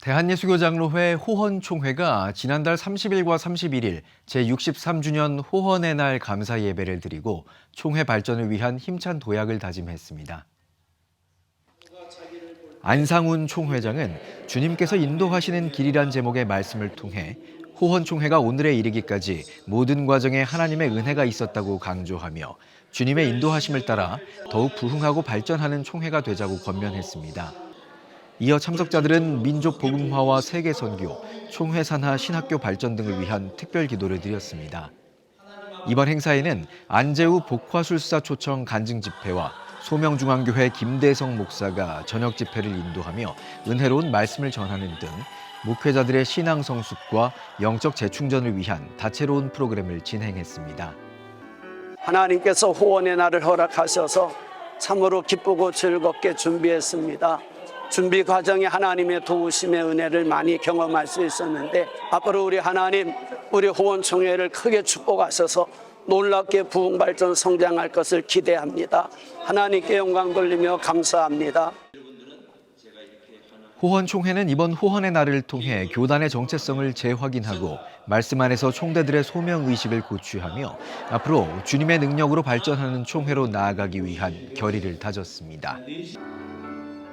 대한예수교장로회 호헌총회가 지난달 30일과 31일 제63주년 호헌의 날 감사 예배를 드리고 총회 발전을 위한 힘찬 도약을 다짐했습니다. 안상훈 총회장은 주님께서 인도하시는 길이란 제목의 말씀을 통해 호헌총회가 오늘에 이르기까지 모든 과정에 하나님의 은혜가 있었다고 강조하며 주님의 인도하심을 따라 더욱 부흥하고 발전하는 총회가 되자고 권면했습니다. 이어 참석자들은 민족 복음화와 세계 선교, 총회 산하 신학교 발전 등을 위한 특별 기도를 드렸습니다. 이번 행사에는 안재우 복화술사 초청 간증 집회와 소명중앙교회 김대성 목사가 저녁 집회를 인도하며 은혜로운 말씀을 전하는 등 목회자들의 신앙 성숙과 영적 재충전을 위한 다채로운 프로그램을 진행했습니다. 하나님께서 호원의 날을 허락하셔서 참으로 기쁘고 즐겁게 준비했습니다. 준비 과정에 하나님의 도우심의 은혜를 많이 경험할 수 있었는데 앞으로 우리 하나님 우리 호원총회를 크게 축복하셔서 놀랍게 부흥 발전 성장할 것을 기대합니다. 하나님께 영광 돌리며 감사합니다. 호헌총회는 이번 호헌의 날을 통해 교단의 정체성을 재확인하고 말씀 안에서 총대들의 소명 의식을 고취하며 앞으로 주님의 능력으로 발전하는 총회로 나아가기 위한 결의를 다졌습니다.